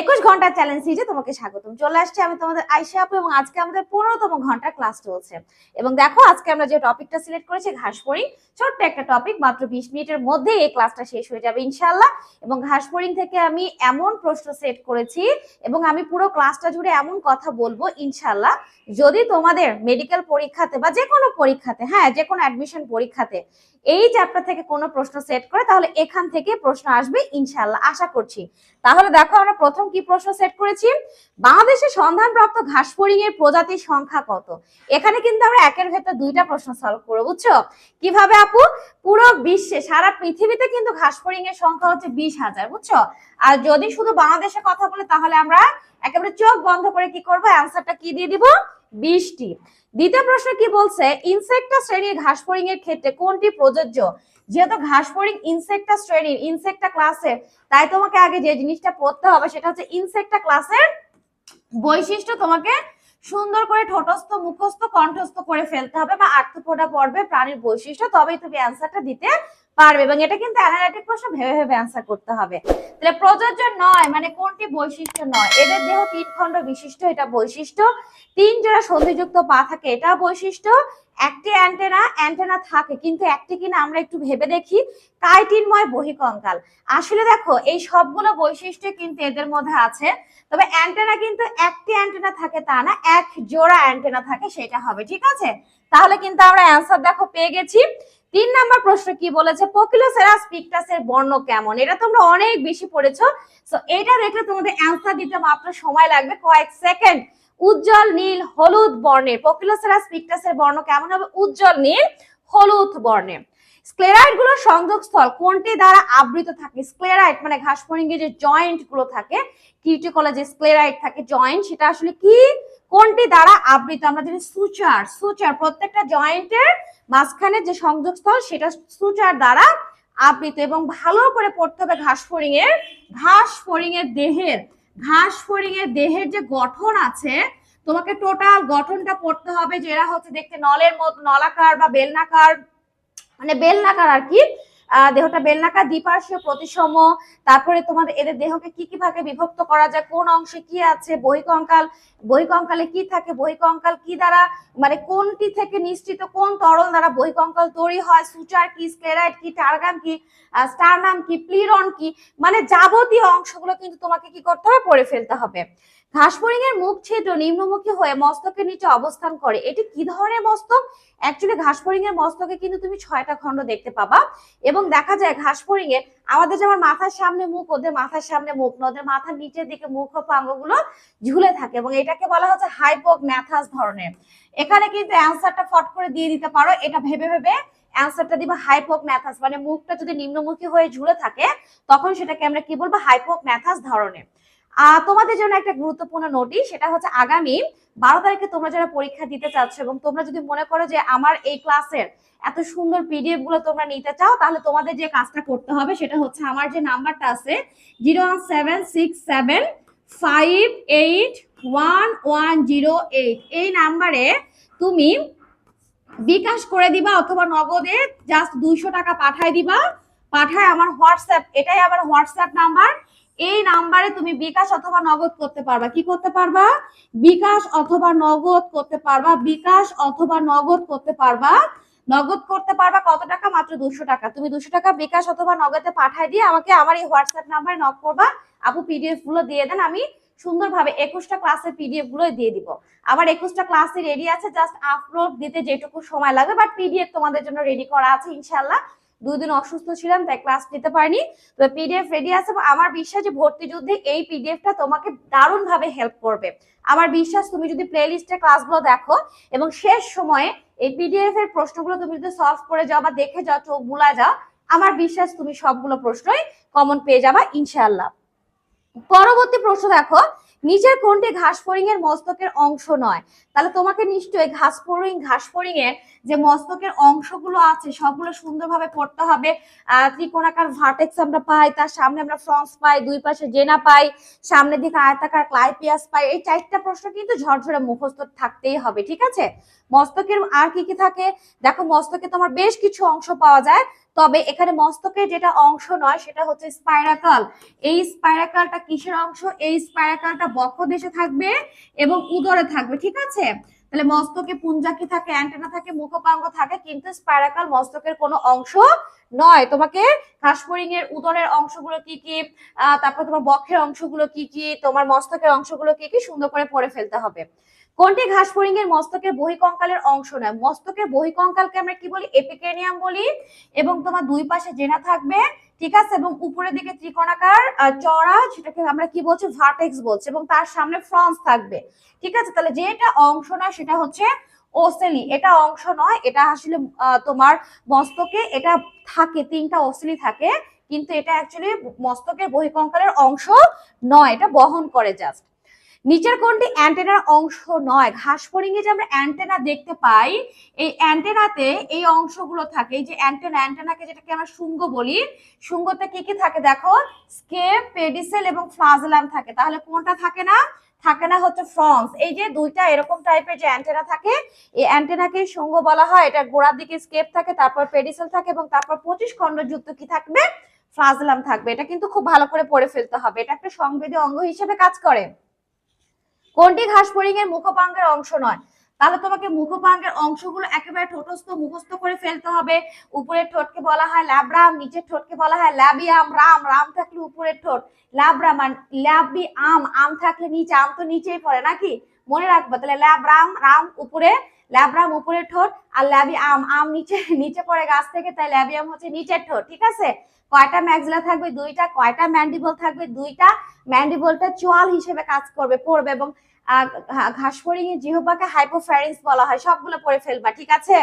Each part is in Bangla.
একুশ ঘণ্টা চ্যালেঞ্জ সিরিজে তোমাকে স্বাগতম। চলে আসছে আমি তোমাদের আইসা আপু এবং আজকে আমাদের পনেরোতম ঘণ্টার ক্লাস চলছে। এবং দেখো, আজকে আমরা যে টপিকটা সিলেক্ট করেছি, ঘাসফড়িং, ছোট্ট একটা টপিক মাত্র বিশ মিনিটের মধ্যে এই ক্লাসটা শেষ হয়ে যাবে ইনশাল্লাহ এবং ঘাসফড়িং থেকে আমি এমন প্রশ্ন সেট করেছি এবং আমি পুরো ক্লাসটা জুড়ে এমন কথা বলব ইনশাল্লাহ যদি তোমাদের মেডিকেল পরীক্ষাতে বা যে কোনো পরীক্ষাতে হ্যাঁ যে কোনো অ্যাডমিশন পরীক্ষাতে এই চ্যাপ্টার থেকে কোনো প্রশ্ন সেট করে, তাহলে এখান থেকে প্রশ্ন আসবে ইনশাল্লাহ আশা করছি। তাহলে দেখো আমরা প্রথম কি প্রশ্ন সেট করেছি? বাংলাদেশে সন্ধানপ্রাপ্ত ঘাসফড়িং এর প্রজাতির সংখ্যা কত? এখানে কিন্তু আমরা একের ভেতর দুইটা প্রশ্ন সলভ করব, বুঝছ? কীভাবে আপু? পুরো বিশ্বে, সারা পৃথিবীতে কিন্তু ঘাসফড়িং এর সংখ্যা হচ্ছে বিশ হাজার, বুঝছ? আর যদি শুধু বাংলাদেশে কথা বলে, তাহলে আমরা একেবারে চোখ বন্ধ করে কি করব? অ্যান্সারটা কি দিয়ে দিব? বিশটি। দ্বিতীয় প্রশ্ন কি বলছে? ইনসেক্টা শ্রেণির ঘাসফড়িং এর ক্ষেত্রে কোনটি প্রযোজ্য? যেহেতু ঘাসফড়িং ইনসেক্টা শ্রেণির ইনসেক্টা ক্লাসের তাই তোমাকে আগে যে জিনিসটা পড়তে হবে সেটা হচ্ছে ইনসেক্টা ক্লাসের বৈশিষ্ট্য তোমাকে সুন্দর করে ঠোঁটস্থ, মুখস্থ, কণ্ঠস্থ করে ফেলতে হবে বা আর্থপোডা পড়বে প্রাণীর বৈশিষ্ট্য, তবেই তুমি অ্যান্সারটা দিতে পারবে এবং এটা কিন্তু অ্যানালাইটিক প্রশ্ন ভেবে ভেবে অ্যান্সার করতে হবে। তাহলে প্রযোজ্য নয় মানে কোনটি বৈশিষ্ট্য নয়? এদের দেহ তিন খণ্ড বিশিষ্ট, এটা বৈশিষ্ট্য। তিন জোড়া সন্ধিযুক্ত পা থাকে এটা বৈশিষ্ট্য। একটি অ্যান্টেনা অ্যান্টেনা থাকে, কিন্তু একটি কিনা আমরা একটু ভেবে দেখি। কাইটিনময় বহিকঙ্কাল। আসলে দেখো, এই সবগুলো বৈশিষ্ট্য কিন্তু এদের মধ্যে আছে। তবে অ্যান্টেনা কিন্তু একটি অ্যান্টেনা থাকে তা না, এক জোড়া অ্যান্টেনা থাকে, সেটা হবে, ঠিক আছে? তাহলে কিন্তু আমরা অ্যান্সার দেখো, পেয়ে গেছি। তিন নাম্বার প্রশ্ন কি বলেছে? পকিলোসেরাস পিকটাসের বর্ণ কেমন? এটা তোমরা অনেক বেশি পড়েছো। সো এটা দেখলে তোমাদের অ্যান্সার দিতে মাত্র সময় লাগবে। কয়েক সেকেন্ড উজ্জ্বল নীল হলুদ বর্ণের পকিলোসেরাস পিকটাসের বর্ণ কেমন হবে? উজ্জ্বল নীল হলুদ বর্ণের স্ক্লেরাইটগুলোর সংযোগস্থল কোনটি দ্বারা আবৃত থাকে? স্ক্লেরাইট মানে ঘাসফড়িং এর যে জয়েন্টগুলো থাকে কিউটিকলে যে স্ক্লেরাইট থাকে জয়েন্ট সেটা আসলে কি? কোনটি দ্বারা আবৃত? আমরা জানি সুচার সুচার প্রত্যেকটা জয়েন্টের মাঝখানে যে সংযোগস্থল, সেটা সুচার দ্বারা আবৃত এবং ভালো করে পড়তে হবে ঘাস ফড়িং এর ঘাস ফড়িং এর দেহের ঘাস ফড়িং এর দেহের যে গঠন আছে, তোমাকে টোটাল গঠনটা পড়তে হবে যেটা হচ্ছে দেখতে নলের মতো, নলাকার বা বেলনাকার মানে বেলনাকার আর কি দেহটা বেলনাকা, দ্বিপার্শ্বীয় প্রতিসম, তারপরে তোমাদের এদের দেহকে কি কি ভাগে বিভক্ত করা যায়, কোন অংশে কি আছে বহিকঙ্কাল বহিকঙ্কালে কি থাকে বহিকঙ্কাল কি দ্বারা মানে কোনটি থেকে নিশ্চিত, কোন তরল দ্বারা বহিকঙ্কাল তৈরি হয়, সুচার কি স্ক্লেরাইট কি টার্গান কি স্টারনাম কি প্লিরন কি মানে যাবতীয় অংশগুলো কিন্তু তোমাকে কি করতে হবে, পড়ে ফেলতে হবে। ঘাসফড়িং এর মুখ ছিদ্র নিম্নমুখী হয়ে মস্তকের নিচে অবস্থান করে। এটি কি ধরনের মস্তক? অ্যাকচুয়ালি ঘাসফড়িং এর মস্তকে কিন্তু তুমি ছয়টা খণ্ড দেখতে পাবা এবং দেখা যায় ঘাসফড়িং এ আমাদের যেমন মাথার সামনে মুখ ওদের মাথার সামনে মুখ না, ওদের মাথার নিচের দিকে মুখ পাঙ্গগুলো ঝুলে থাকে এবং এটাকে বলা হচ্ছে হাইপোক ম্যাথাস ধরনের। এখানে কিন্তু অ্যান্সারটা ফট করে দিয়ে দিতে পারো। এটা ভেবে ভেবে অ্যান্সারটা দিবা হাইপোক ম্যাথাস মানে মুখটা যদি নিম্নমুখী হয়ে ঝুলে থাকে তখন সেটাকে আমরা কি বলব? হাইপোক ম্যাথাস ধরনের। তোমাদের জন্য একটা গুরুত্বপূর্ণ নোটিশ সেটা হচ্ছে আগামী বারো তারিখে তোমরা যারা পরীক্ষা দিতে চাচ্ছ এবং তোমরা যদি মনে করো যে আমার এই ক্লাসের এত সুন্দর পিডিএফগুলো তোমরা নিতে চাও, তাহলে তোমাদের যে কাজটা করতে হবে সেটা হচ্ছে আমার যে নাম্বারটা আছে zero one seven six seven five eight one one zero eight. এই নাম্বারে তুমি বিকাশ করে দিবা অথবা নগদে জাস্ট দুইশো টাকা পাঠায় দিবা। পাঠায় আমার হোয়াটসঅ্যাপ, এটাই আমার হোয়াটসঅ্যাপ নাম্বার। এই নাম্বারে তুমি বিকাশ অথবা নগদ করতে পারবা। কি করতে পারবা? বিকাশ অথবা নগদ করতে পারবা। বিকাশ অথবা নগদ করতে পারবা। নগদ করতে পারবা কত টাকা? মাত্র দুশো টাকা। তুমি দুশো টাকা বিকাশ অথবা নগদে পাঠায় দিয়ে আমাকে আমার এই হোয়াটসঅ্যাপ নাম্বারে নক করবা। আপু পিডিএফগুলো দিয়ে দেন, আমি সুন্দরভাবে একুশটা ক্লাসের পিডিএফগুলো দিয়ে দিব। আবার একুশটা ক্লাসে রেডি আছে জাস্ট আপলোড দিতে যেটুকু সময় লাগবে বাট পিডিএফ তোমাদের জন্য রেডি করা আছে ইনশাল্লাহ দুই দিন অসুস্থ ছিলাম, তাই ক্লাস নিতে পারিনি। তবে পিডিএফ রেডি আছে আমার বিশ্বাস যে ভর্তি যুদ্ধে এই পিডিএফটা তোমাকে দারুণ ভাবে হেল্প করবে। আমার বিশ্বাস তুমি যদি প্লে লিস্টে ক্লাসগুলো দেখো এবং শেষ সময়ে এই পিডিএফ এর প্রশ্নগুলো তুমি যদি সলভ করে যাও বা দেখে যাও, চোখ বুলা যাও, আমার বিশ্বাস তুমি সবগুলো প্রশ্নই কমন পেয়ে যাবা, ইনশাআল্লাহ। পরবর্তী প্রশ্ন দেখো নিচের কোনটি ঘাসফড়িং এর মস্তকের অংশ নয়? তাহলে তোমাকে নিশ্চয়ই ঘাসফড়িং ঘাসফড়িং এর যে মস্তকের অংশগুলো আছে, সবগুলো সুন্দরভাবে পড়তে হবে। ত্রিকোণাকার ভার্টেক্স আমরা পাই, তার সামনে আমরা ফ্রন্স পাই, দুই পাশে জেনা পাই, সামনের দিকে আয়তাকার ক্লাইপিয়াস পাই, এই চারটা প্রশ্ন কিন্তু ঝরঝরে মুখস্থ থাকতেই হবে, ঠিক আছে? মস্তকের আর কি কি থাকে? দেখো, মস্তকে তোমার বেশ কিছু অংশ পাওয়া যায়, তবে এখানে মস্তকের যেটা অংশ নয়, সেটা হচ্ছে স্পাইরাকাল এই স্পাইরাকালটা কিসের অংশ? এই স্পাইরাকালটা বক্ষ দেশে থাকবে এবং উদরে থাকবে, ঠিক আছে? তাহলে মস্তকে পুঞ্জাকি থাকে অ্যান্টেনা থাকে, মুখপাঙ্গ থাকে, কিন্তু স্পাইরাকাল মস্তকের কোনো অংশ নয়। তোমাকে ঘাসফড়িং এর উদরের অংশগুলো কি কি তারপর তোমার বক্ষের অংশগুলো কি কি, তোমার মস্তকের অংশগুলো কি কি সুন্দর করে পড়ে ফেলতে হবে। কোনটি ঘাসফড়িং এর মস্তকের বহিকঙ্কালের অংশ নয়? মস্তকের বহিকঙ্কালকে আমরা কি বলি? এপিকেনিয়াম বলি। এবং তোমার দুই পাশে জেনা থাকবে, ঠিক আছে? এবং উপরের দিকে ত্রিকোণাকার চড়া, সেটাকে আমরা কি বলছি? ভার্টেক্স বলছি। এবং তার সামনে ফ্রন্স থাকবে। ঠিক আছে? তাহলে যেটা অংশ নয়, সেটা হচ্ছে ওসেলি এটা অংশ নয়, এটা আসলে তোমার মস্তকে এটা থাকে, তিনটা ওসেলি থাকে, কিন্তু এটা অ্যাকচুয়ালি মস্তকের বহিকঙ্কালের অংশ নয়, এটা বহন করে জাস্ট নিচের কোনটি অ্যান্টেনার অংশ নয়? ঘাস ফড়িং এ যে আমরা অ্যান্টেনা দেখতে পাই, এই অ্যান্টেনাতে এই অংশগুলো থাকে, এই যে অ্যান্টেনা অ্যান্টেনাকে যেটাকে আমরা শুঙ্গ বলি, শুঙ্গতে কি কি থাকে দেখো? স্কেপ, পেডিসেল এবং ফ্লাজেলাম থাকে। তাহলে কোনটা থাকে না? থাকে না হচ্ছে ফ্রন্স এই যে দুইটা এরকম টাইপের যে অ্যান্টেনা থাকে, এই অ্যান্টেনাকে শুঙ্গ বলা হয়। এটা গোড়ার দিকে স্কেপ থাকে, তারপর পেডিসেল থাকে এবং তারপর পঁচিশ খণ্ডযুক্ত কি থাকবে? ফ্লাজেলাম থাকবে। এটা কিন্তু খুব ভালো করে পড়ে ফেলতে হবে। এটা একটা সংবেদী অঙ্গ হিসেবে কাজ করে। কোনটি ঘাস ফড়িং এর মুখপাঙ্গের অংশ নয়? তাহলে তোমাকে মুখপাঙ্গের অংশগুলো একেবারে ঠোঁটস্থ মুখস্থ করে ফেলতে হবে। উপরের ঠোঁটকে বলা হয় ল্যাবরাম, নিচের ঠোঁটকে বলা হয় ল্যাবিয়াম, রাম রাম থাকলে উপরের ঠোঁট। ল্যাবরাম আর ল্যাবি আম আম থাকলে নিচে, আম তো নিচেই পড়ে নাকি? মনে রাখব, তাহলে ল্যাবরাম, রাম, উপরে ল্যাব্রাম উপরের ঠোঁট আর ল্যাবি আম নিচে নিচে পড়ে গাছ থেকে, তাই ল্যাবিয়াম হচ্ছে নিচের ঠোঁট, ঠিক আছে? কয়টা ম্যাক্সিলা থাকবে? দুইটা। কয়টা ম্যান্ডিবল থাকবে? দুইটা। ম্যান্ডিবলটা চোয়াল হিসেবে কাজ করবে, পড়বে এবং ঘাসফড়িং এর জিহ্বাকে হাইপোফ্যারিংস বলা হয়, সবগুলো পড়ে ফেলবা, ঠিক আছে?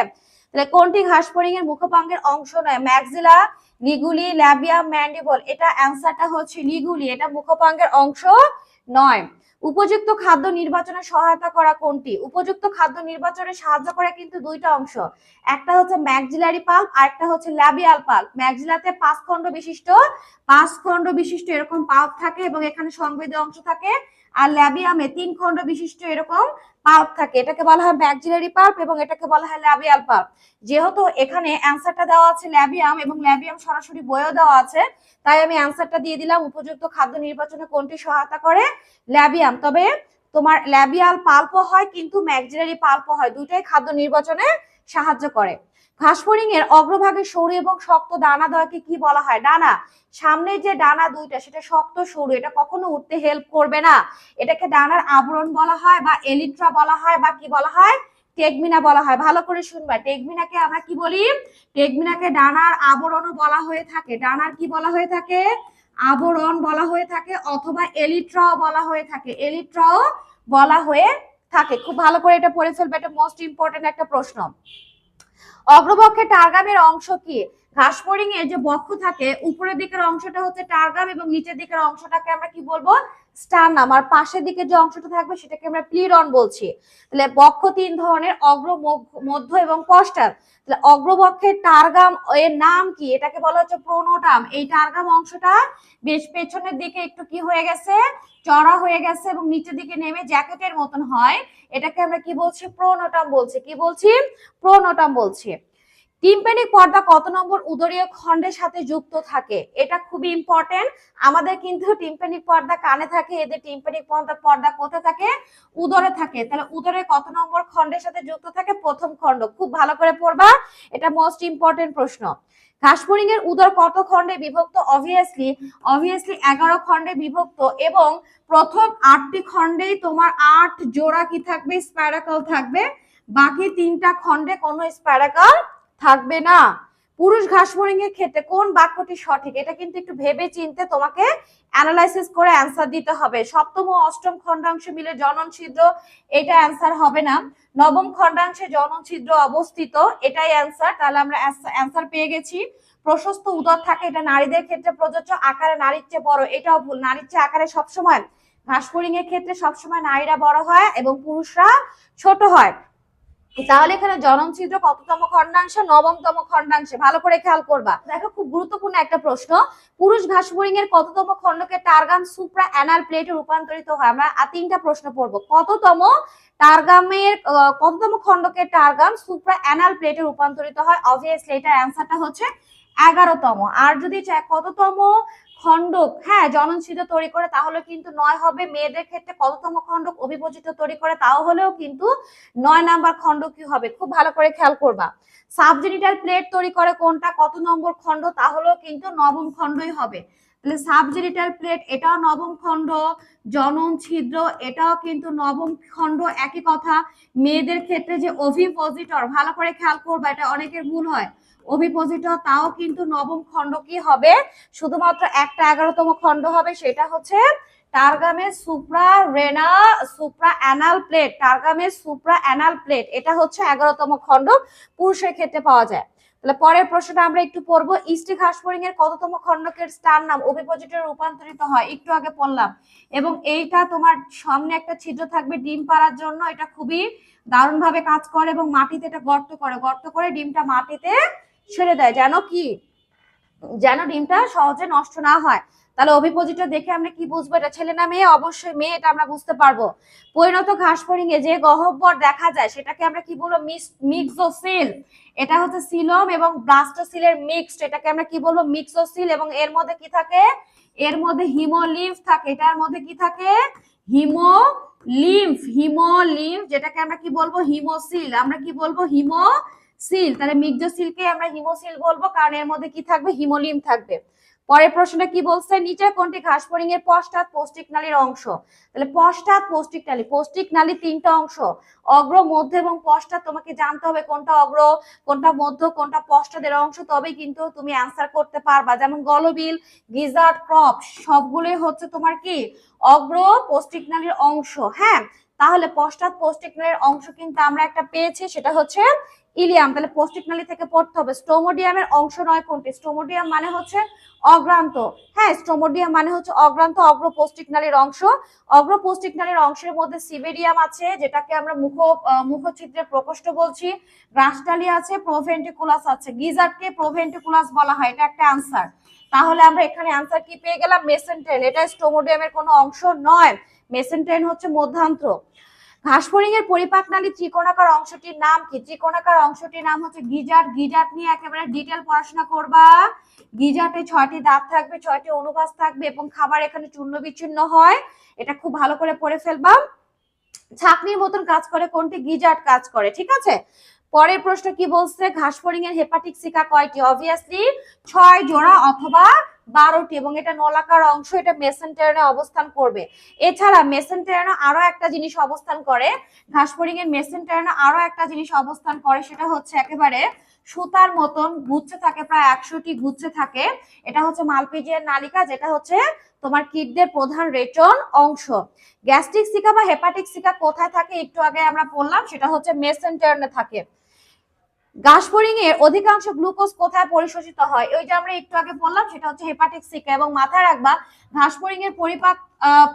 তাহলে কোনটি ঘাসফড়িং এর মুখপাঙ্গের অংশ নয়? ম্যাক্সিলা লিগুলি ল্যাবিয়াম, ম্যান্ডিবল, এটা অ্যান্সারটা হচ্ছে লিগুলি এটা মুখপাঙ্গের অংশ নয়। উপযুক্ত খাদ্য নির্বাচনে সহায়তা করা কোনটি? উপযুক্ত খাদ্য নির্বাচনে সাহায্য করে কিন্তু দুইটা অংশ। একটা হচ্ছে ম্যাকজিলারি পাল্প আর একটা হচ্ছে ল্যাবিয়াল পাল্প। ম্যাকজিলাতে পাঁচ খণ্ড বিশিষ্ট, পাঁচ খণ্ড বিশিষ্ট এরকম পাল্প থাকে এবং এখানে সংবেদী অংশ থাকে। আর ল্যাবিয়ামে তিন খণ্ড বিশিষ্ট এরকম পাল্প থাকে। এটাকে বলা হয় ম্যাক্সিলারি পাল্প এবং এটাকে বলা হয় ল্যাবিয়াল পাল্প যেহেতু এখানে অ্যান্সারটা দেওয়া আছে ল্যাবিয়াম এবং ল্যাবিয়াম সরাসরি বইও দেওয়া আছে, তাই আমি অ্যান্সারটা দিয়ে দিলাম। উপযুক্ত খাদ্য নির্বাচনে কোনটি সহায়তা করে? ল্যাবিয়াম। তবে তোমার ল্যাবিয়াল পাল্পও হয়, কিন্তু ম্যাকজিলারি পাল্পও হয়। দুইটাই খাদ্য নির্বাচনে সাহায্য করে। ঘাসফড়িং এর অগ্রভাগে সরু এবং শক্ত দানা দয়কে কি বলা হয়? ডানা সামনে যে ডানা দুইটা, সেটা শক্ত, সরু, এটা কখনো উঠতে হেল্প করবে না। এটাকে ডানার আবরণ বলা হয় বা এলিট্রা বলা হয় বা কি বলা হয়? টেকমিনা বলা হয়। ভালো করে শুনবা। টেকমিনাকে আমরা কি বলি? টেকমিনাকে ডানার আবরণও বলা হয়ে থাকে। ডানার কি বলা হয়ে থাকে? আবরণ বলা হয়ে থাকে অথবা এলিট্রাও বলা হয়ে থাকে। এলিট্রাও বলা হয়ে থাকে। খুব ভালো করে এটা পড়ে ফেলবে, এটা মোস্ট ইম্পর্টেন্ট একটা প্রশ্ন। অগ্রবক্ষে টার্গামের অংশ কি? ঘাসফড়িং এর যে বক্ষ থাকে, উপরের দিকের অংশটা হচ্ছে টার্গাম এবং নিচের দিকের অংশটাকে আমরা কি বলব? স্টার্নাম আর পাশের দিকে যে অংশটা থাকবে সেটাকে আমরা প্লিরন বলছি। তাহলে বক্ষ তিন ধরনের, অগ্র মধ্য এবং পশ্চাৎ। তাহলে অগ্রবক্ষের টার্গাম এর নাম কি? এটাকে বলা হচ্ছে প্রোনোটাম। এই টার্গাম অংশটা বেশ পেছনের দিকে একটু কি হয়ে গেছে? চড়া হয়ে গেছে এবং নিচের দিকে নেমে জ্যাকেটের মতন হয়। এটাকে আমরা কি বলছি? প্রোনোটাম বলছি। কি বলছি? প্রোনোটাম বলছি। টিম্প্যানিক পর্দা কত নম্বর উদরীয় খণ্ডের সাথে যুক্ত থাকে? এটা খুবই ইম্পর্টেন্ট আমাদের কিন্তু টিম্প্যানিক পর্দা কানে থাকে, এদের টিম্প্যানিক পর্দা পর্দা কোথায় থাকে? উদরে থাকে। তাহলে উদরে কত নম্বর খণ্ডের সাথে যুক্ত থাকে? প্রথম খণ্ড। খুব ভালো করে পড়বা। এটা মোস্ট ইম্পর্টেন্ট প্রশ্ন। ঘাসফড়িং এর উদর কত খণ্ডে বিভক্ত? অবভিয়াসলি অবভিয়াসলি এগারো খণ্ডে বিভক্ত এবং প্রথম আটটি খণ্ডেই তোমার আট জোড়া কি থাকবে? স্প্যারাকল থাকবে। বাকি তিনটা খণ্ডে কোনো স্প্যারাকল থাকবে না। পুরুষ ঘাস ফড়িং এর ক্ষেত্রে কোন বাক্যটি সঠিক? এটা কিন্তু একটু ভেবে চিনতে তোমাকে অ্যানালাইসিস করে অ্যান্সার দিতে হবে। সপ্তম ও অষ্টম খণ্ডাংশ মিলে জনন ছিদ্র, এটা অ্যান্সার হবে না। নবম খণ্ডাংশে জনন ছিদ্র অবস্থিত, এটাই অ্যান্সার তাহলে আমরা অ্যান্সার পেয়ে গেছি। প্রশস্ত উদর থাকে, এটা নারীদের ক্ষেত্রে প্রযোজ্য। আকারে নারীর চেয়ে বড়, এটাও ভুল। নারীর চেয়ে আকারে সবসময় ঘাস ফড়িং এর ক্ষেত্রে সবসময় নারীরা বড় হয় এবং পুরুষরা ছোট হয়। তাহলে এখানে জনম ছিদ্র কততম খণ্ডাংশ, নবমতম খণ্ডাংশে? ভালো করে খেয়াল করবা। দেখো, খুব গুরুত্বপূর্ণ একটা প্রশ্ন। পুরুষ ঘাসফড়িং এর কততম খণ্ডকে টার্গাম সুপ্রা অ্যানাল প্লেটে রূপান্তরিত হয়? আমরা তিনটা প্রশ্ন পড়ব। কততম টার্গামের কততম খণ্ডকে টার্গাম সুপ্রা অ্যানাল প্লেটে রূপান্তরিত হয়? অবভিয়াসলি এটার অ্যান্সারটা হচ্ছে এগারোতম। আর যদি কততম খণ্ডক হ্যাঁ জনন ছিদ্র তৈরি করে তাহলে কিন্তু নয় হবে। মেয়েদের ক্ষেত্রে কততম খণ্ডক অভিপোজিত তৈরি করে তাও হলেও কিন্তু নয় নাম্বার খণ্ড কি হবে। খুব ভালো করে খেয়াল করবা। সাবজেনিটাল প্লেট তৈরি করে কোনটা, কত নম্বর খণ্ড, তাহলেও কিন্তু নবম খণ্ডই হবে। তাহলে সাবজেনিটাল প্লেট, এটাও নবম খণ্ড জনন ছিদ্র এটাও কিন্তু নবম খণ্ড, একই কথা। মেয়েদের ক্ষেত্রে যে অভিপোজিটর ভালো করে খেয়াল করবা, এটা অনেকের ভুল হয়। অভিপোজিটর তাও কিন্তু নবম খণ্ড কি হবে? শুধুমাত্র একটা এগারোতম খণ্ড হবে, সেটা হচ্ছে টার্গামের সুপ্রা রেনা সুপ্রা অ্যানাল প্লেট টার্গামের সুপ্রা অ্যানাল প্লেট, এটা হচ্ছে এগারোতম খণ্ড, পুরুষের ক্ষেত্রে পাওয়া যায়। তাহলে পরের প্রশ্নটা আমরা একটু পড়ব। ইস্টি ঘাসফড়িং এর কততম খণ্ডকের স্টার নাম অভিপোজিটে রূপান্তরিত হয়? একটু আগে পড়লাম। এবং এইটা তোমার সামনে একটা ছিদ্র থাকবে ডিম পাড়ার জন্য, এটা খুবই দারুণ ভাবে কাজ করে এবং মাটিতে এটা গর্ত করে। গর্ত করে ডিমটা মাটিতে ছেড়ে দেয়। যেন কি? যেন ডিমটা সহজে নষ্ট না হয়। তাহলে অভিপোজিটর দেখে আমরা কি বুঝব? এটা ছেলে না মেয়ে? অবশ্যই মেয়ে, এটা আমরা বুঝতে পারব। পরিণত ঘাস এ যে গহ্বর দেখা যায়, সেটাকে আমরা কি বলব? মিক্সোসিল। এটা হচ্ছে সিলম এবং ব্লাস্টোসিলের মিক্সড। এটাকে আমরা কি বলব? মিক্সোসিল। এবং এর মধ্যে কি থাকে? এর মধ্যে হিমোলিম্ফ থাকে। এটার মধ্যে কি থাকে? হিমো লিম্ফ হিমোলিম্ফ, যেটাকে আমরা কি বলব? হিমোসিল। আমরা কি বলব? হিমো সিল তাহলে মিক্সোসিলকে আমরা হিমোসিল বলব, কারণ এর মধ্যে কি থাকবে? হিমোলিম থাকবে। পরের প্রশ্নটা কি বলছে? নিচে কোনটি ঘাসফড়িং এর পশ্চাৎ পৌষ্টিক নালীর অংশ? তাহলে পশ্চাৎ পৌষ্টিক নালী পৌষ্টিক নালী তিনটা অংশ। অগ্র, মধ্য এবং পশ্চাৎ তোমাকে জানতে হবে কোনটা অগ্র, কোনটা মধ্য, কোনটা পশ্চাতের অংশ, তবেই কিন্তু তুমি অ্যান্সার করতে পারবা। যেমন গলবিল, গিজার্ড, ক্রপ, সবগুলোই হচ্ছে তোমার কি? অগ্র পৌষ্টিক নালীর অংশ। হ্যাঁ? তাহলে পশ্চাৎ পৌষ্টিক নালীর অংশ কিন্তু আমরা একটা পেয়েছি, সেটা হচ্ছে ইলিয়াম, তাহলে পৌষ্টিক নালী থেকে পড়তে হবে। স্টোমোডিয়ামের অংশ নয় কোনটি? স্টোমোডিয়াম মানে হচ্ছে অগ্রান্ত। হ্যাঁ স্টোমোডিয়াম মানে হচ্ছে অগ্রান্ত, অগ্র পৌষ্টিক নালীর অংশ। অগ্র পৌষ্টিক নালীর অংশের মধ্যে সিবেরিয়াম আছে, যেটাকে আমরা মুখ মুখচিত্রের প্রকোষ্ঠ বলছি। গ্রাসটালি আছে, প্রোভেন্টিকুলাস আছে। গিজারকে প্রোভেন্টিকুলাস বলা হয়, এটা একটা আনসার তাহলে আমরা এখানে আনসার কি পেয়ে গেলাম? মেসেন্টেন এটা স্টোমোডিয়ামের কোনো অংশ নয়। মেসেন্টেন হচ্ছে মধ্যান্ত্র। ঘাসফড়িং এর পরিপাক ত্রিকোণাকার অংশটির নাম কি? ত্রিকোণাকার অংশটির নাম হচ্ছে গিজার। গিজার নিয়ে একেবারে ডিটেল পড়াশোনা করবা। গিজার্টে ছয়টি দাঁত থাকবে, ছয়টি অনুবাস থাকবে এবং খাবার এখানে চূর্ণ বিচ্ছিন্ন হয়। এটা খুব ভালো করে পড়ে ফেলবা। ছাকনির মতন কাজ করে, কোনটি গিজার্ট কাজ করে, ঠিক আছে? পরের প্রশ্ন কি বলছে? ঘাসফড়িং এর হেপাটিক সিকা কয়টি? অবভিয়াসলি ছয় জোড়া অথবা বারোটি এবং এটা নলাকার অংশ, এটা মেসেন্টেরনে অবস্থান করবে। এছাড়া মেসেন্টেরনে আরও একটা জিনিস অবস্থান করে ঘাসফড়িং এর মেসেন্টেরনে আরও একটা জিনিস অবস্থান করে, সেটা হচ্ছে একেবারে সুতার মতন গুচ্ছে থাকে, প্রায় একশোটি গুচ্ছে থাকে। এটা হচ্ছে মালপিজিয়ার নালিকা, যেটা হচ্ছে তোমার কিডদের প্রধান রেটন অংশ। গ্যাস্ট্রিক সিকা বা হেপাটিক সিকা কোথায় থাকে? একটু আগে আমরা বললাম, সেটা হচ্ছে মেসেন্টার্নে থাকে। গাসফড়িং এর অধিকাংশ গ্লুকোজ কোথায় পরিশোষিত হয়? ওই যে আমরা একটু আগে বললাম, সেটা হচ্ছে হেপাটিক সিকা এবং মাথায় রাখবা ঘাসফড়িং এর পরিপাক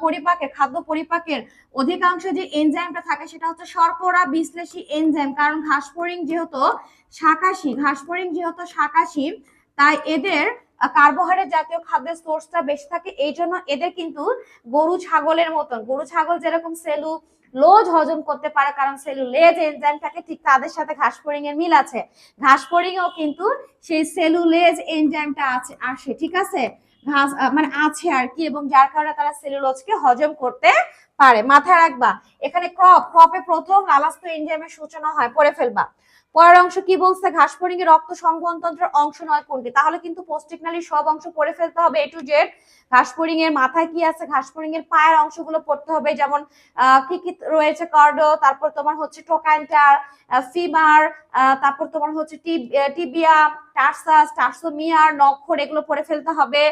পরিপাকের, খাদ্য পরিপাকের অধিকাংশ যে এনজাইমটা থাকে, সেটা হচ্ছে শর্করা বিশ্লেষী এনজাইম। কারণ ঘাসফড়িং যেহেতু শাকাশি ঘাসফড়িং যেহেতু শাকাশি, তাই এদের কার্বোহাইড্রেট জাতীয় খাদ্যের সোর্সটা বেশি থাকে। এই জন্য এদের কিন্তু গরু ছাগলের মতন, গরু ছাগল যেরকম সেলু লোজ হজম করতে পারে, কারণ সেলুলেজ এনজাইম থাকে ঠিক তাদের সাথে ঘাসফড়িং এর মিল আছে। ঘাসফড়িং ও কিন্তু সেই সেলুলেজ এনজাইমটা আছে। আসে, ঠিক আছে? ঘাস মানে আছে আর কি, এবং যার কারণে তারা সেলুলোজকে হজম করতে পারে। মাথায় রাখবা, এখানে ক্রপ ক্রপে প্রথম লালাস্ত এনজাইমের সূচনা হয়, পড়ে ফেলবা। পরের অংশ কি বলছে? ঘাসফড়িং এর রক্ত সংবহনতন্ত্রের অংশ নয় কোনটি? তাহলে কিন্তু পৌষ্টিক নালীর সব অংশ পড়ে ফেলতে হবে এ টু জেড ঘাসফড়িং এর মাথায় কি আছে? ঘাসফড়িং এর পায়ের অংশগুলো পড়তে হবে, যেমন কি কি রয়েছে কার্ডো? তারপর তোমার হচ্ছে টোকাইন্টার ফিমার তারপর তোমার হচ্ছে টিবিয়া, টার্সাস, টার্সোমিয়ার, নক্ষর, এগুলো পড়ে ফেলতে হবে।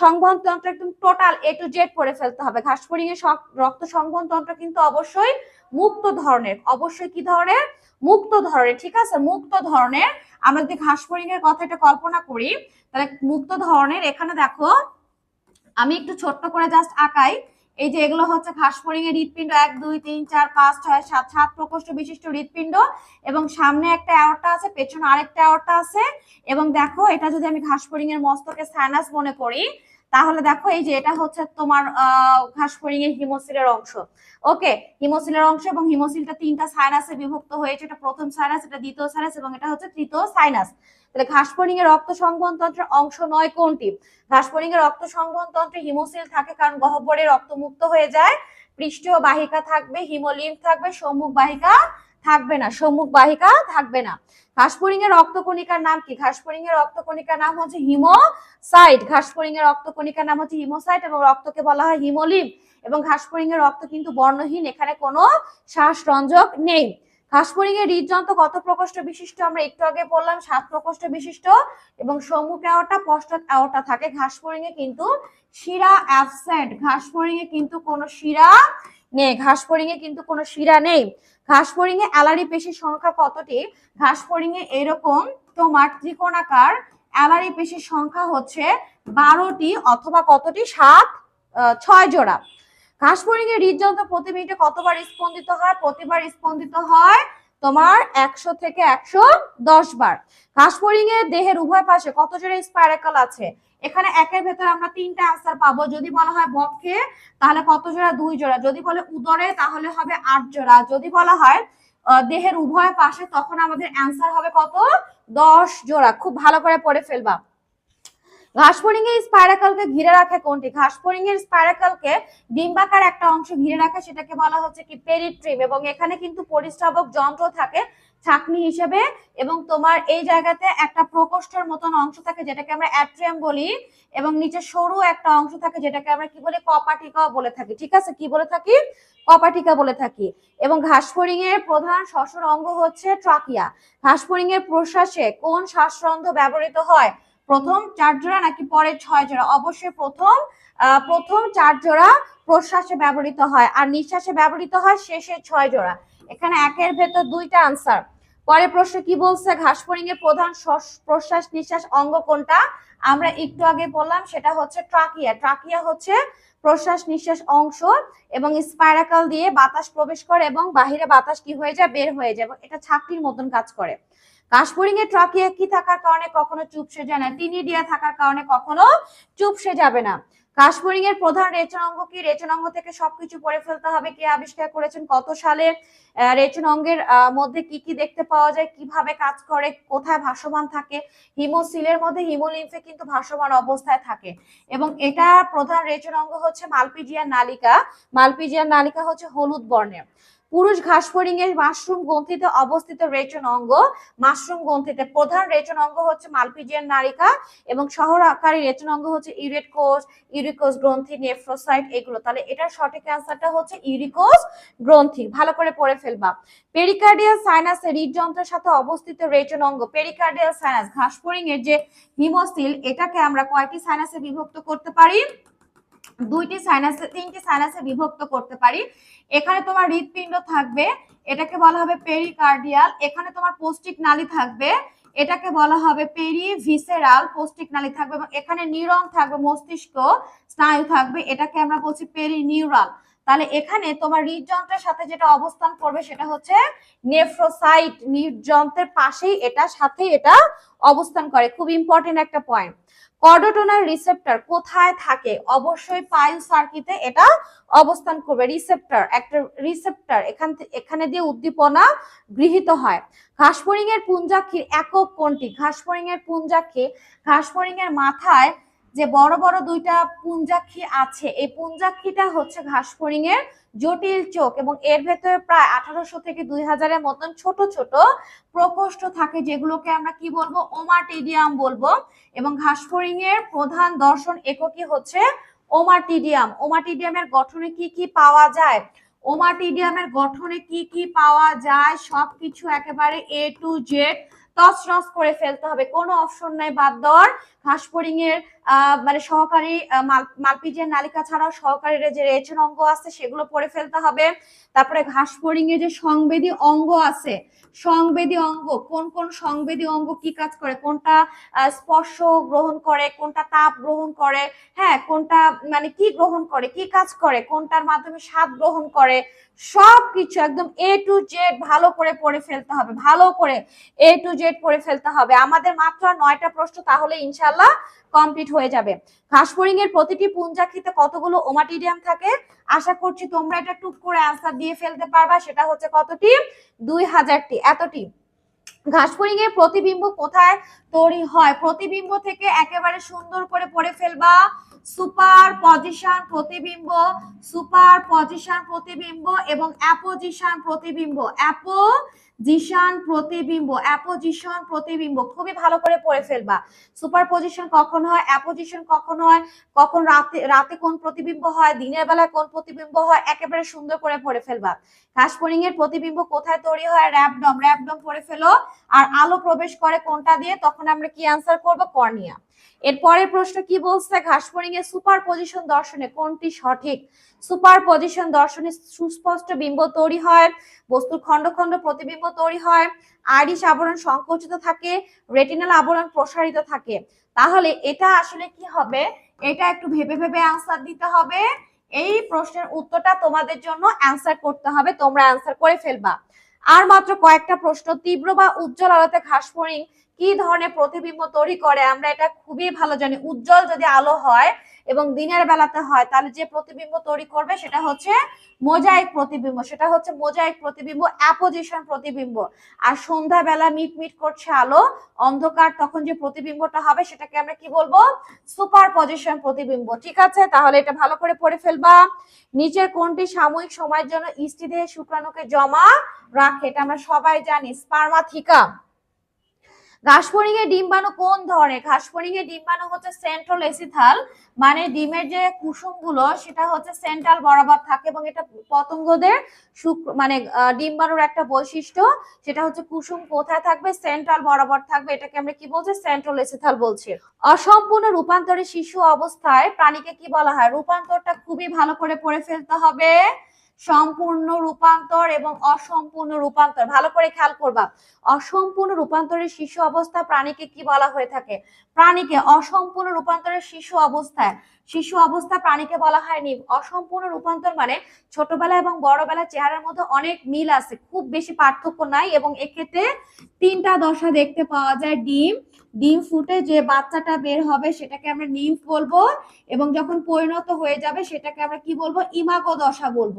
সংবহন তন্ত্র একদম টোটাল এ টু জেড পড়ে ফেলতে হবে। ঘাসফড়িং এর রক্ত সংবহন তন্ত্র কিন্তু অবশ্যই মুক্ত ধরনের, অবশ্যই কি ধরনের? মুক্ত ধরনের, ঠিক আছে? মুক্ত ধরনের। আমরা যদি ঘাসফড়িং এর কথা এটা কল্পনা করি, তাহলে মুক্ত ধরনের, এখানে দেখো, আমি একটু ছোট্ট করে জাস্ট আঁকাই। এই যে এগুলো হচ্ছে ঘাসফড়িং এর হৃৎপিণ্ড, এক, দুই, তিন, চার, পাঁচ, ছয়, সাত সাত প্রকোষ্ঠ বিশিষ্ট হৃৎপিণ্ড। এবং সামনে একটা অ্যাওয়ারটা আছে, পেছনে আরেকটা অ্যাওয়ারটা আছে। এবং দেখো, এটা যদি আমি ঘাসফড়িং এর মস্তকে সাইনাস মনে করি তাহলে দেখো এই যে এটা হচ্ছে তোমার ঘাসফড়িং এর হিমোসিলের অংশ। ওকে, হিমোসিলের অংশ এবং হিমোসিলটা তিনটা সাইনাসে বিভক্ত হয়েছে। এটা প্রথম সাইনাস এটা দ্বিতীয় সাইনাস এবং এটা হচ্ছে তৃতীয় সাইনাস তাহলে ঘাসফড়িং এর রক্ত সংবহন তন্ত্রের অংশ নয় কোনটি? ঘাসফড়িং এর রক্ত সংবহন তন্ত্রে হিমোসিল থাকে কারণ গহ্বরে রক্ত মুক্ত হয়ে যায়। পৃষ্ঠীয় বাহিকা থাকবে, হিমোলিম্ফ থাকবে, সম্মুখ বাহিকা থাকবে না, সম্মুখ বাহিকা থাকবে না। ঘাসফড়িং এর রক্তকণিকার নাম কি? ঘাসফড়িং এর রক্তকণিকার নাম হচ্ছে হিমোসাইট। ঘাসফড়িং এর রক্তকণিকার নাম হচ্ছে হিমোসাইট এবং রক্তকে বলা হয় হিমোলিম্ফ এবং ঘাসফড়িং এর রক্ত কিন্তু বর্ণহীন, এখানে কোনো শ্বাসরঞ্জক নেই। ঘাসফড়িং এর হৃদযন্ত্র কত প্রকোষ্ঠ বিশিষ্ট? আমরা একটু আগে বললাম, সাত প্রকোষ্ঠ বিশিষ্ট এবং সম্মুখ এওটা পশ্চাৎ এওটা থাকে। ঘাসফড়িং এ কিন্তু শিরা অ্যাবসেন্ট ঘাসফড়িং এ কিন্তু কোনো শিরা নেই। ঘাসফড়িং এ কিন্তু কোনো শিরা নেই। ঘাসফড়িং এ অ্যালারি পেশির সংখ্যা কতটি? ঘাসফড়িং এ এরকম তোমার ত্রিকোণাকার অ্যালারি পেশির সংখ্যা হচ্ছে বারোটি অথবা কতটি? সাত ছয় জোড়া। ঘাসফড়িং এর হৃদযন্ত্র প্রতি মিনিটে কতবার স্পন্দিত হয়? প্রতিবার স্পন্দিত হয় তোমার একশো থেকে একশো দশ বার। ঘাসফড়িং এর দেহের উভয় পাশে কত জোড়া স্পাইরাকাল আছে? এখানে একের ভেতরে আমরা তিনটা আনসার পাবো। যদি বলা হয় বক্ষে তাহলে কত জোড়া? দুই জোড়া। যদি বলে উদরে, তাহলে হবে আট জোড়া। যদি বলা হয় দেহের উভয় পাশে, তখন আমাদের অ্যান্সার হবে কত? দশ জোড়া। খুব ভালো করে পড়ে ফেলবা। ঘাসফড়িং এর স্পাইরাকালকে ঘিরে রাখে কোনটি? ঘাসফড়িং এর স্পাইরাকালকে ডিম্বাকার একটা অংশ ঘিরে রাখে, সেটাকে বলা হচ্ছে কি পেরিট্রিম এবং এখানে কিন্তু পরিস্রাবক যন্ত্র থাকে ছাকনি হিসেবে এবং তোমার এই জায়গাতে একটা প্রকোষ্ঠের মতন অংশ থাকে, যেটাকে আমরা অ্যাট্রিয়াম বলি, এবং নিচে সরু একটা অংশ থাকে, যেটাকে আমরা কি বলি কপাটিকাও বলে থাকি। ঠিক আছে? কি বলে থাকি? কপাটিকা বলে থাকি। এবং ঘাসফড়িং এর প্রধান শ্বসন অঙ্গ হচ্ছে ট্রাকিয়া। ঘাসফড়িং এর প্রশ্বাসে কোন শ্বাসরন্ধ্র ব্যবহৃত হয়? প্রথম চার জোড়া নাকি পরে ছয় জোড়া? অবশ্যই প্রথম প্রথম চার জোড়া প্রশ্বাসে ব্যবহৃত হয়, আর নিঃশ্বাসে ব্যবহৃত হয় শেষে ছয় জোড়া। এখানে একের ভেতর দুইটা আনসার পরের প্রশ্ন কি বলছে? ঘাসফড়িং এর প্রধান প্রশ্বাস নিঃশ্বাস অঙ্গ কোনটা? আমরা একটু আগে বললাম, সেটা হচ্ছে ট্রাকিয়া। ট্রাকিয়া হচ্ছে প্রশ্বাস নিঃশ্বাস অংশ এবং স্পাইরাকাল দিয়ে বাতাস প্রবেশ করে এবং বাহিরে বাতাস কি হয়ে যায়? বের হয়ে যায় এবং এটা ছাকটির মতন কাজ করে। কাশফড়িং এর ট্রাকিয়া কি থাকার কারণে কখনো চুপসে যায় না? টিনিডিয়া থাকার কারণে কখনো চুপসে যাবে না। কাশফড়িং এর প্রধান রেচন অঙ্গ কি? রেচন অঙ্গ থেকে সবকিছু পড়ে ফেলতে হবে। কে আবিষ্কার করেছেন? কত সালে? আহ, রেচন অঙ্গের মধ্যে কি কি দেখতে পাওয়া যায়? কীভাবে কাজ করে? কোথায় ভাসমান থাকে? হিমোসিলের মধ্যে হিমোলিম্ফে কিন্তু ভাসমান অবস্থায় থাকে। এবং এটা প্রধান রেচন অঙ্গ হচ্ছে মালপিজিয়ার নালিকা। মালপিজিয়ার নালিকা হচ্ছে হলুদ বর্ণের। পুরুষ ঘাসফড়িং এর মাশরুম গ্রন্থিতে অবস্থিত রেচন অঙ্গ। মাশরুম গ্রন্থিতে প্রধান রেচন অঙ্গ হচ্ছে মালপিজিয়ান নারিকা এবং শহর আকারী রেচন অঙ্গ হচ্ছে ইউরেট কোষ ইউরিকোস গ্রন্থি, নেফ্রোসাইট এগুলো। তাহলে এটার সঠিক অ্যান্সারটা হচ্ছে ইউরিকোস গ্রন্থি। ভালো করে পড়ে ফেলবা। পেরিকার্ডিয়াল সাইনাস হৃদযন্ত্রের সাথে অবস্থিত রেচন অঙ্গ পেরিকার্ডিয়াল সাইনাস ঘাসফড়িং এর যে হিমোসিল এটাকে আমরা কয়টি সাইনাসে বিভক্ত করতে পারি? দুইটি সাইনাসে তিনটি সাইনাসে বিভক্ত করতে পারি। এখানে তোমার হৃৎপিণ্ড থাকবে, এটাকে বলা হবে পেরিকার্ডিয়াল এখানে তোমার পৌষ্টিক নালী থাকবে, এটাকে বলা হবে পেরি ভিসেরাল পৌষ্টিক নালী থাকবে এবং এখানে নিউরন থাকবে, মস্তিষ্ক স্নায়ু থাকবে, এটাকে আমরা বলছি পেরি নিউরাল তাহলে এখানে তোমার হৃদযন্ত্রের সাথে যেটা অবস্থান করবে সেটা হচ্ছে নেফ্রোসাইট। হৃদযন্ত্রের পাশেই এটা, সাথেই এটা অবস্থান করে। খুব ইম্পর্টেন্ট একটা পয়েন্ট কর্ডোটোনাল রিসেপ্টর কোথায় থাকে? অবশ্যই পাইল সার্কিটে এটা অবস্থান করবে। রিসেপ্টর একটা রিসেপ্টর এখান এখানে দিয়ে উদ্দীপনা গৃহীত হয়। ঘাসফড়িং এর পুঞ্জাক্ষীর একক কোনটি? ঘাসফড়িং এর পুঞ্জাক্ষী ঘাসফড়িং এর মাথায় যে বড় বড় দুইটা পুঞ্জাক্ষী আছে, এই পুঞ্জাক্ষীটা হচ্ছে ঘাসফড়িং এর জটিল চোখ এবং এর ভেতরে প্রায় আঠারোশো থেকে দুই হাজারের মতন ছোট ছোট প্রকোষ্ঠ থাকে যেগুলোকে আমরা কি বলব? ওমাটিডিয়াম বলব এবং ঘাসফড়িং এর প্রধান দর্শন এককই হচ্ছে ওমাটিডিয়াম ওমাটিডিয়ামের গঠনে কি কি পাওয়া যায়? ওমাটিডিয়ামের গঠনে কি কি পাওয়া যায়? সবকিছু একেবারে এ টু জেড তছনছ করে ফেলতে হবে। কোনো অপশন নাই, বাদ দেওয়ার। ঘাসফড়িং এর মানে সহকারী মালপিজিয়ার নালিকা ছাড়াও সহকারী যে রেচন অঙ্গ আছে সেগুলো পড়ে ফেলতে হবে। তারপরে ঘাসফড়িং এর যে সংবেদী অঙ্গ আছে, সংবেদী অঙ্গ, কোন কোন সংবেদী অঙ্গ কি কাজ করে? কোনটা স্পর্শ গ্রহণ করে, কোনটা তাপ গ্রহণ করে? হ্যাঁ কোনটা মানে কি গ্রহণ করে, কি কাজ করে, কোনটার মাধ্যমে স্বাদ গ্রহণ করে? সব কিছু একদম এ টু জেড ভালো করে পড়ে ফেলতে হবে, ভালো করে এ টু জেড পড়ে ফেলতে হবে। আমাদের মাত্র নয়টা প্রশ্ন, তাহলে ইনশাল্লাহ ইনশাল্লাহ কমপ্লিট হয়ে যাবে। ঘাসফড়িং এর প্রতিটি পুঞ্জাক্ষিতে কতগুলো ওমাটিডিয়াম থাকে? আশা করছি তোমরা এটা টুক করে আনসার দিয়ে ফেলতে পারবা। সেটা হচ্ছে কতটি? দুই হাজারটি। এতটি। ঘাসফড়িং এর প্রতিবিম্ব কোথায় তৈরি হয়? প্রতিবিম্ব থেকে একেবারে সুন্দর করে পড়ে ফেলবা। সুপার পজিশন প্রতিবিম্ব, সুপার পজিশন প্রতিবিম্ব এবং অ্যাপোজিশন প্রতিবিম্ব। অ্যাপোজিশন প্রতিবিম্ব অ্যাপোজিশন প্রতিবিম্ব, খুবই ভালো করে পড়ে ফেলবা। সুপার পজিশন কখন হয়? অ্যাপোজিশন কখন হয়? কখন রাতে রাতে কোন প্রতিবিম্ব হয়? দিনের বেলা কোন প্রতিবিম্ব হয়? একেবারে সুন্দর করে পড়ে ফেলবা। ঘাসফড়িং এর প্রতিবিম্ব কোথায় তৈরি হয়? র্যাপডম র্যাপডম পড়ে ফেলো। আর আলো প্রবেশ করে কোনটা দিয়ে? তখন আমরা কি অ্যান্সার করব? কর্নিয়া। এরপরের প্রশ্ন কি বলছে? ঘাসফড়িং এর সুপার পজিশন দর্শনে কোনটি সঠিক? সুপার পজিশন দর্শনে সুস্পষ্ট বিম্ব তৈরি হয়, বস্তুর খন্ড খন্ড প্রতিবিম্ব তৈরি হয়, আইরিশ আবরণ সংকুচিত থাকে, রেটিনাল আবরণ প্রসারিত থাকে। তাহলে এটা আসলে কি হবে? এটা একটু ভেবে ভেবে আনসার দিতে হবে। এই প্রশ্নের উত্তরটা তোমাদের জন্য অ্যান্সার করতে হবে, তোমরা অ্যান্সার করে ফেলবা। আর মাত্র কয়েকটা প্রশ্ন, তীব্র বা উজ্জ্বল আলোতে ঘাসফড়িং কি ধরনের প্রতিবিম্ব তৈরি করে? আমরা এটা খুবই ভালো জানি। উজ্জ্বল যদি আলো হয় এবং দিনের বেলাতে হয়, তাহলে যে প্রতিবিম্ব তৈরি করবে সেটা হচ্ছে মোজাইক প্রতিবিম্ব, সেটা হচ্ছে মোজাইক প্রতিবিম্ব, অ্যাপোজিশন প্রতিবিম্ব। আর সন্ধ্যাবেলা মিট মিট করছে আলো, অন্ধকার, তখন যে প্রতিবিম্বটা হবে সেটাকে আমরা কি বলব? সুপার পজিশন প্রতিবিম্ব। ঠিক আছে? তাহলে এটা ভালো করে পড়ে ফেলবা। নিচের কোনটি সাময়িক সময়ের জন্য ইষ্টি দেহে শুক্রাণুকে জমা রাখে, এটা আমরা সবাই জানি, স্পার্মাথিকা। ঘাসফড়িং এর ডিম্বাণু কোন ধরনের? ঘাসফড়িং এর ডিম্বাণু হচ্ছে সেন্ট্রাল এসিথাল মানে ডিমের যে কুসুমগুলো, সেটা হচ্ছে সেন্ট্রাল বরাবর থাকে এবং এটা পতঙ্গদের শুক্র মানে ডিম্বাণুর একটা বৈশিষ্ট্য। সেটা হচ্ছে কুসুম কোথায় থাকবে? সেন্ট্রাল বরাবর থাকবে। এটাকে আমরা কি বলছি? সেন্ট্রাল এসিথাল বলছি। অসম্পূর্ণ রূপান্তরে শিশু অবস্থায় প্রাণীকে কি বলা হয়? রূপান্তরটা খুবই ভালো করে পড়ে ফেলতে হবে। সম্পূর্ণ রূপান্তর এবং অসম্পূর্ণ রূপান্তর। ভালো করে খেয়াল করবা। অসম্পূর্ণ রূপান্তরের শিশু অবস্থা প্রাণীকে কি বলা হয়ে থাকে? প্রাণীকে অসম্পূর্ণ রূপান্তরের শিশু অবস্থায়, শিশু অবস্থা প্রাণীকে বলা হয় হয়নি। অসম্পূর্ণ রূপান্তর মানে ছোটবেলা এবং বড়বেলা চেহারার মধ্যে অনেক মিল আছে, খুব বেশি পার্থক্য নাই এবং এক্ষেত্রে তিনটা দশা দেখতে পাওয়া যায়, ডিম। ডিম ফুটে যে বাচ্চাটা বের হবে সেটাকে আমরা নিম্ফ বলব এবং যখন পরিণত হয়ে যাবে সেটাকে আমরা কি বলব? ইমাগো দশা বলব।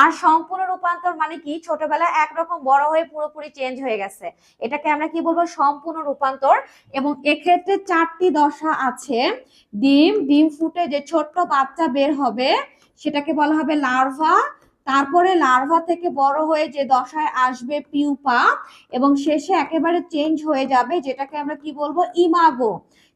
আর সম্পূর্ণ রূপান্তর মানে কি? ছোটবেলায় একরকম বড় হয়ে পুরোপুরি চেঞ্জ হয়ে গেছে। এটাকে আমরা কি বলব? সম্পূর্ণ রূপান্তর। এবং এক্ষেত্রে চারটি দশা আছে। ডিম ডিম ফুটে যে ছোট্ট বাচ্চা বের হবে, সেটাকে বলা হবে লার্ভা। তারপরে লার্ভা থেকে বড় হয়ে যে দশায় আসবে পিউপা। এবং শেষে একেবারে চেঞ্জ হয়ে যাবে, যেটাকে আমরা কি বলব? ইমাগো।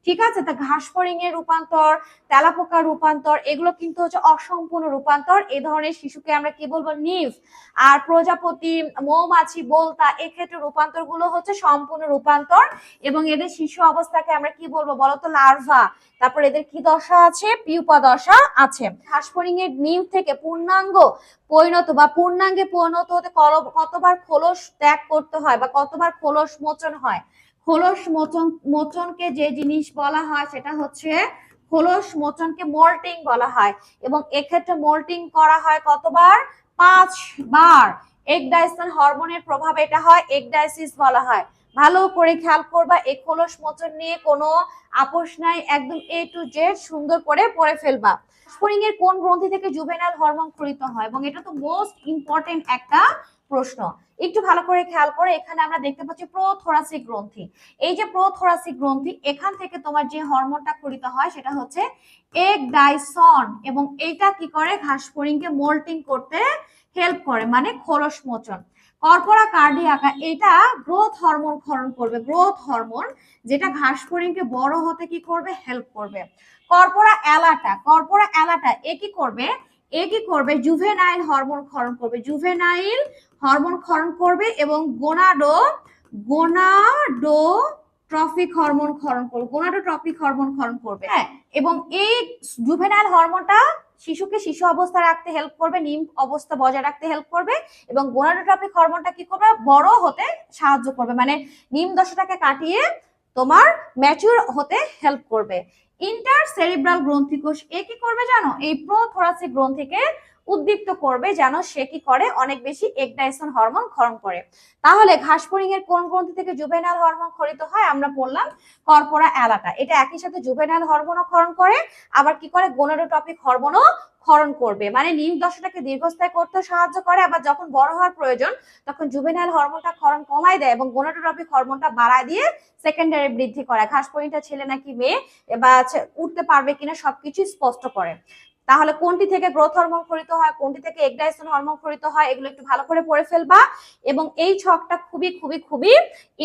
ঠিক আছে? তা ঘাসফড়িং এর রূপান্তর, তেলাপোকার রূপান্তর, এগুলো কিন্তু হচ্ছে অসম্পূর্ণ রূপান্তর। এ ধরনের শিশুকে আমরা কি বলব? নিভ আর প্রজাপতি, মৌমাছি, বোলতা, এক্ষেত্রে রূপান্তরগুলো হচ্ছে সম্পূর্ণ রূপান্তর। এবং এদের শিশু অবস্থাকে আমরা কি বলব বলতো? লার্ভা। তারপর এদের কি দশা আছে? পিউপা দশা আছে। ঘাসফড়িং এর নিম থেকে পূর্ণাঙ্গ পরিণত বা পূর্ণাঙ্গে পরিণত হতে কতবার খোলস ত্যাগ করতে হয় বা কতবার খোলস মোচন হয়? খোলস মোচন, মোচনকে যে জিনিস বলা হয় সেটা হচ্ছে খোলস মোচনকে মোল্টিং বলা হয়। এবং এক্ষেত্রে মোল্টিং করা হয় কতবার? পাঁচ বার এগডাইসন হরমোনের প্রভাবে এটা হয় এগডাইসিস বলা হয়। ভালো করে খেয়াল করবা, এই খোলস মোচন নিয়ে কোনো আপোষ নাই, একদম এ টু জেড সুন্দর করে পড়ে ফেলবা। স্প্রিং এর কোন গ্রন্থি থেকে জুভেনাইল হরমোন ক্ষরিত হয়? এবং এটা তো মোস্ট ইম্পর্টেন্ট একটা প্রশ্ন। একটু ভালো করে খেয়াল করে এখানে আমরা দেখতে পাচ্ছি প্রোথোরাসিক গ্রন্থি। এই যে প্রোথোরাসিক গ্রন্থি, এখান থেকে তোমার যে হরমোনটা ক্ষরিত হয় সেটা হচ্ছে এক ডাইসন এবং এইটা কি করে? ঘাসফড়িংকে মোল্টিং করতে হেল্প করে মানে খোলস মোচন। কর্পোরা কার্ডিয়াকা, এটা গ্রোথ হরমোন ক্ষরণ করবে, গ্রোথ হরমোন যেটা ঘাসফড়িংকে বড় হতে কি করবে? হেল্প করবে। কর্পোরা অ্যালাটা কর্পোরা অ্যালাটা, এ কি করবে? এ কি করবে? জুভেনাইল হরমোন ক্ষরণ করবে। জুভেনাইল হরমোন ক্ষরণ করবে এবং গোনাডো গোনাডো ট্রফিক হরমোন ক্ষরণ করবে। গোনাডো ট্রফিক হরমোন ক্ষরণ করবে। হ্যাঁ এবং এই জুভেনাইল হরমোনটা শিশুকে শিশু অবস্থা রাখতে হেল্প করবে, নিম অবস্থা বজায় রাখতে হেল্প করবে এবং গোনাডোট্রপিক হরমোনটা কি করবে? বড় হতে সাহায্য করবে। মানে নিম দশাটাকে কাটিয়ে তোমার ম্যাচিউর হতে হেল্প করবে। ইন্টার সেরিব্রাল গ্রন্থিকোষ এ কি করবে জানো? এই প্রোথোরাসিক গ্রন্থিকে উদ্দীপ্ত করবে যেন সে কি করে? অনেক বেশি একডাইসন হরমোন ক্ষরণ করে। তাহলে ঘাসফড়িং এর কোন গ্রন্থি থেকে জুভেনাল হরমোন ক্ষরিত হয়? আমরা বললাম কর্পোরা অ্যালাটা। এটা একই সাথে জুভেনাল হরমোনও ক্ষরণ করে, আবার কি করে? গোনাডোটপিক হরমোনও ক্ষরণ করবে। মানে নিম দশাটাকে দীর্ঘস্থায়ী করতে সাহায্য করে, আবার যখন বড় হওয়ার প্রয়োজন, তখন জুভেনাইল হরমোনটা ক্ষরণ কমায় দেয় এবং গোনাটোট্রপিক হরমোনটা বাড়ায় দিয়ে সেকেন্ডারি বৃদ্ধি করে। ঘাস পরিণটা ছেলে নাকি মেয়ে বা উঠতে পারবে কিনা সবকিছু স্পষ্ট করে। তাহলে কোনটি থেকে গ্রোথ হরমোন ক্ষরিত হয়, কোনটি থেকে এগডাইসন হরমোন ক্ষরিত হয়, এগুলো একটু ভালো করে পড়ে ফেলবা। এবং এই ছকটা খুবই খুবই খুবই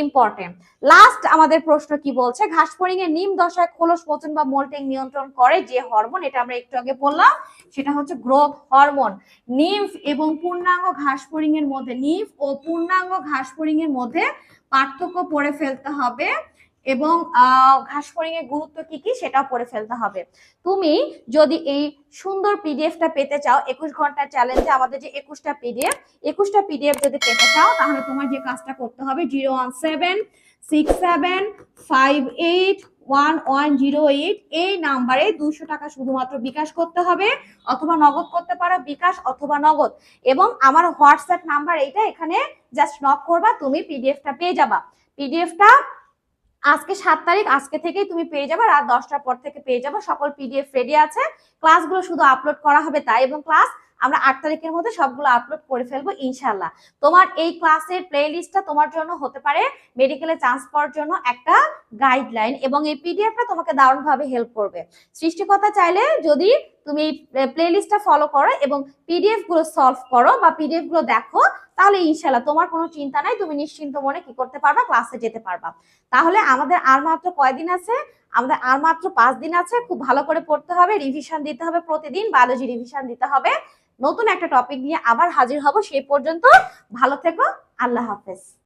ইম্পর্টেন্ট লাস্ট আমাদের প্রশ্ন কি বলছে? ঘাসফড়িং এর নিম দশায় খোলস, পচন বা মোল্টিং নিয়ন্ত্রণ করে যে হরমোন এটা আমরা একটু আগে বললাম, সেটা হচ্ছে গ্রোথ হরমোন নিমফ এবং পূর্ণাঙ্গ ঘাসফড়িং এর মধ্যে নিমফ ও পূর্ণাঙ্গ ঘাসফড়িং এর মধ্যে পার্থক্য পড়ে ফেলতে হবে। এবং ঘাসফড়িং এর গুরুত্ব কি কি সেটাও পড়ে ফেলতে হবে। তুমি যদি এই সুন্দর পিডিএফটা পেতে চাও, একুশ ঘণ্টার চ্যালেঞ্জে আমাদের যে একুশটা পিডিএফ একুশটা পিডিএফ যদি পেতে চাও, তাহলে তোমার যে কাজটা করতে হবে, zero one seven, six seven, five eight, one one zero eight, এই নাম্বারে দুশো টাকা শুধুমাত্র বিকাশ করতে হবে, অথবা নগদ করতে পারো, বিকাশ অথবা নগদ। এবং আমার হোয়াটসঅ্যাপ নাম্বার এইটা, এখানে জাস্ট নক করবা, তুমি পিডিএফটা পেয়ে যাবা। পিডিএফটা আজকে সাত তারিখ, আজকে থেকেই তুমি পেয়ে যাবে, রাত দশটার পর থেকে পেয়ে যাবে। সকল পিডিএফ রেডি আছে। ক্লাসগুলো শুধু আপলোড করা হবে তাই। এবং ক্লাস আমরা আট তারিখের মধ্যে সবগুলো আপলোড করে ফেলব ইনশাল্লাহ তোমার এই ক্লাসের প্লে তোমার জন্য হতে পারে মেডিকেলে চান্স পাওয়ার জন্য একটা গাইডলাইন এবং এই পিডিএফটা তোমাকে দারুণভাবে হেল্প করবে। সৃষ্টিকর্তা চাইলে যদি তুমি প্লে লিস্টটা ফলো করো এবং পিডিএফগুলো সলভ করো বা পিডিএফগুলো দেখো, তাহলে ইনশাল্লাহ তোমার কোনো চিন্তা নাই, তুমি নিশ্চিন্ত মনে কি করতে পারবা ক্লাসে যেতে পারবা। তাহলে আমাদের আর মাত্র কয়দিন আছে? আমাদের আর মাত্র পাঁচ দিন আছে, খুব ভালো করে পড়তে হবে রিভিশন দিতে হবে প্রতিদিন বায়োলজি রিভিশন দিতে হবে। নতুন একটা টপিক নিয়ে আবার হাজির হব। সেই পর্যন্ত ভালো থেকো আল্লাহ হাফেজ।